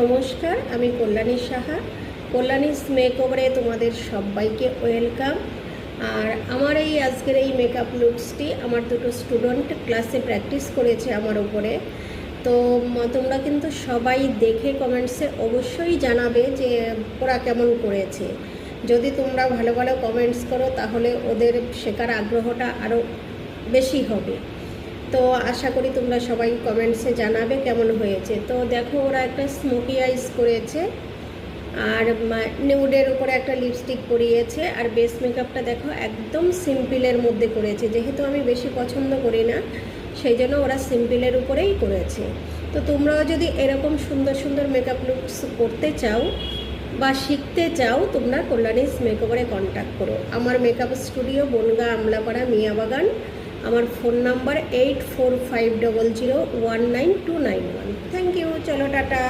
নমস্কার, আমি কল্যাণী সাহা। কল্যাণীস মেকওভারে তোমাদের সবাইকে ওয়েলকাম। আর আমার এই আজকের এই মেকআপ লুকসটি আমার দুটো স্টুডেন্ট ক্লাসে প্র্যাকটিস করেছে আমার উপরে তো তোমরা কিন্তু সবাই দেখে কমেন্টসে অবশ্যই জানাবে যে ওরা কেমন করেছে। যদি তোমরা ভালো ভালো কমেন্টস করো, তাহলে ওদের শেখার আগ্রহটা আরও বেশি হবে। তো আশা করি তোমরা সবাই কমেন্টসে জানাবে কেমন হয়েছে। তো দেখো, ওরা একটা স্মোকি আইস করেছে আর নিউডের উপরে একটা লিপস্টিক পরিয়েছে আর বেস মেকআপটা দেখো একদম সিম্পলের মধ্যে করেছে। যেহেতু আমি বেশি পছন্দ করি না, সেই জন্য ওরা সিম্পলের উপরেই করেছে। তো তোমরাও যদি এরকম সুন্দর সুন্দর মেকআপ লুকস করতে চাও বা শিখতে চাও, তোমরা কল্যাণীস মেকওভারে কন্ট্যাক্ট করো। আমার মেকআপ স্টুডিও বনগা আমলাপাড়া মিয়াবাগান। আমার phone number eight four five double zero one nine two nine one thank you চলো, টাটা।